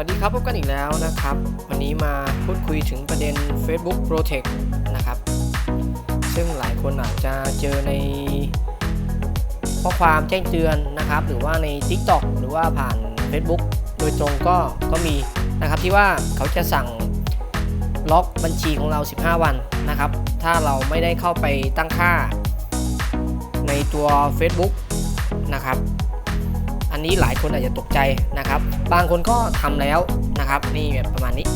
วัสดีครับพบกันอีกแล้วนะครับ วันนี้มาพูดคุยถึงประเด็น Facebook Protect นะครับ ซึ่งหลายคนอาจจะเจอในข้อความแจ้งเตือนนะครับ หรือว่าใน TikTok หรือว่าผ่าน Facebook โดยตรงก็ก็มีนะครับที่ว่าเขาจะสั่งล็อกบัญชีของเรา 15 วันนะครับ ถ้าเราไม่ได้เข้าไปตั้งค่าในตัว Facebook นะครับ อันนี้หลายคนอาจจะตกใจนะครับ บางคนก็ทำแล้วนะครับ นี่แบบประมาณนี้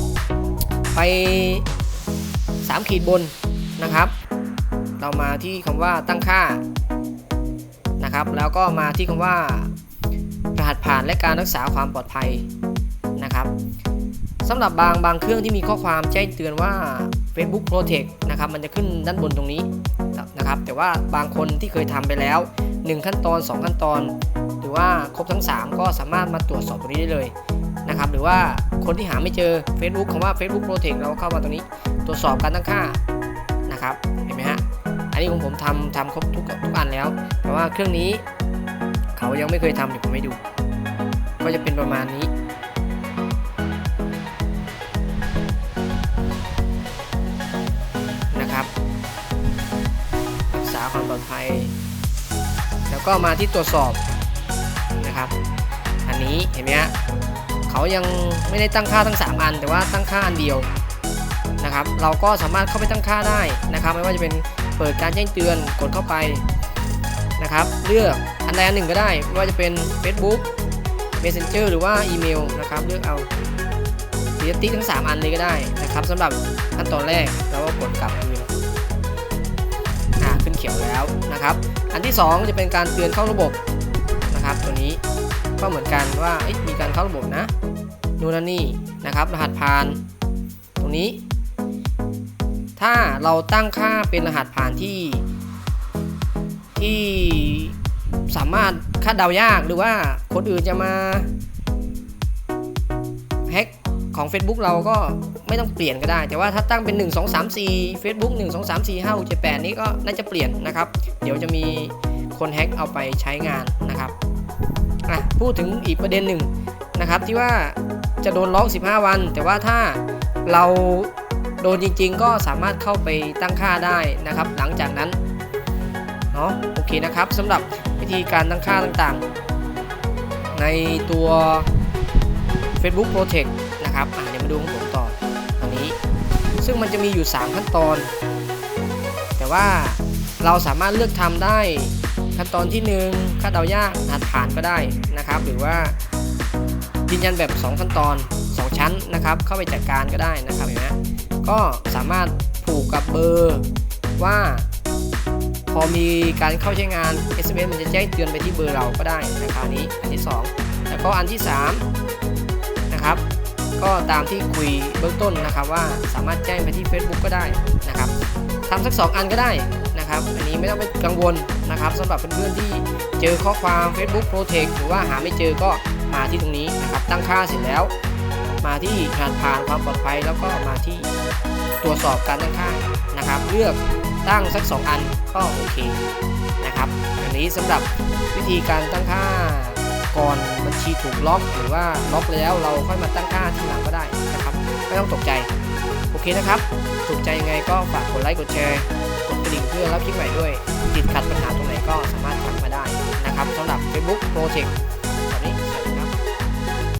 ไป 3 ขีดบนนะครับ เรามาที่คำว่าตั้งค่านะครับ แล้วก็มาที่คำว่ารหัสผ่านและการรักษาความปลอดภัยนะครับสำหรับบางบางเครื่องที่มีข้อความแจ้งเตือนว่า Facebook Protect นะครับ มันจะขึ้นด้านบนตรงนี้นะครับ แต่ว่าบางคนที่เคยทำไปแล้ว 1 ขั้นตอน 2 ขั้นตอน รือว่าครบทั้ง 3 ก็สามารถมาตรวจสอบตรงนี้ได้เลยนะครับหรือว่าคนที่หาไม่เจอ Facebook คำว่า Facebook Protect เราเข้ามาตรงนี้ ตรวจสอบการตั้งค่านะครับเห็นไหมฮะอันนี้ของผมทำทำครบทุกทุกอันแล้ว แต่ว่าเครื่องนี้เขายังไม่เคยทำเดี๋ยวผมให้ดู ก็จะเป็นประมาณนี้นะครับรักษาความปลอดภัย แล้วก็มาที่ตรวจสอบ นะครับ อันนี้เห็นไหมฮะเขายังไม่ได้ตั้งค่าทั้ง 3 อัน แต่ว่าตั้งค่าอันเดียวนะครับ เราก็สามารถเข้าไปตั้งค่าได้นะครับ ไม่ว่าจะเป็นเปิดการแจ้งเตือนกดเข้าไปนะครับ เลือกอันใดอันหนึ่งก็ได้ ไม่ว่าจะเป็น Facebook Messenger หรือว่าอีเมลนะครับ เลือกเอาหรือติ๊กทั้ง 3 อันเลยก็ได้นะครับสำหรับขั้นตอนแรกเราก็กดกลับคืนอ่าขึ้นเขียวแล้วนะครับ อันที่ 2 จะเป็นการเตือนเข้าระบบ นะครับ ตัวนี้ก็เหมือนกันว่ามีการเข้าระบบนะนู่นนนนี่นะครับ รหัสผ่าน ตรงนี้ ถ้าเราตั้งค่าเป็นรหัสผ่านที่ ที่สามารถคาดเดายากหรือว่าคนอื่นจะมาแฮ็กของ Facebook เราก็ไม่ต้องเปลี่ยนก็ได้ แต่ว่าถ้าตั้งเป็น 1 2 3 4 Facebook 1 2 3 4 5 6 7 8 นี้ก็น่าจะเปลี่ยนนะครับ เดี๋ยวจะมีคนแฮ็กเอาไปใช้งานนะครับ อะพูดถึงอีกประเด็นหนึ่งนะครับที่ว่าจะโดนล็อก15 วัน แต่ว่าถ้าเราโดนจริง ๆ ก็สามารถเข้าไปตั้งค่าได้นะครับ หลังจากนั้นเนาะโอเคนะครับสำหรับวิธีการตั้งค่าต่างๆ ในตัว Facebook Protect นะครับอะเดี๋ยวมาดูของผมต่ออันนี้ ซึ่งมันจะมีอยู่ 3 ขั้นตอน แต่ว่าเราสามารถเลือกทำได้ ขั้นตอนที่ 1 คาดเดายากหัดผ่านก็ได้นะครับ หรือว่ายืนยันแบบ 2 ขั้นตอน 2 ชั้นนะครับ เข้าไปจัดการก็ได้นะครับเห็นไหมก็สามารถผูกกับเบอร์ว่า พอมีการเข้าใช้งาน SMS มันจะแจ้งเตือนไปที่เบอร์เราก็ได้นะครับอันนี้อันที่ 2 แล้วก็อันที่ 3 นะครับ ก็ตามที่คุยเบื้องต้นนะครับว่าสามารถแจ้งไปที่ Facebook ก็ได้นะครับทำสัก 2 อันก็ได้ นะครับ อันนี้ไม่ต้องไปกังวลนะครับสำหรับเพื่อนๆที่เจอข้อความ Facebook Protect หรือว่าหาไม่เจอก็มาที่ตรงนี้นะครับ ตั้งค่าเสร็จแล้ว มาที่รหัสผ่านความปลอดภัยแล้วก็มาที่ตรวจสอบการตั้งค่านะครับ เลือกตั้งสัก 2 อันก็โอเคนะครับ อันนี้สำหรับวิธีการตั้งค่าก่อนบัญชีถูกล็อกหรือว่าล็อกแล้วเราค่อยมาตั้งค่าทีหลังก็ได้นะครับ ไม่ต้องตกใจ โอเคนะครับ ถูกใจยังไงก็ฝากกดไลค์กดแชร์ ดิ่งเพื่อรับคลิปใหม่ด้วย ติดขัดปัญหาตรงไหนก็สามารถทักมาได้นะครับสำหรับ Facebook Project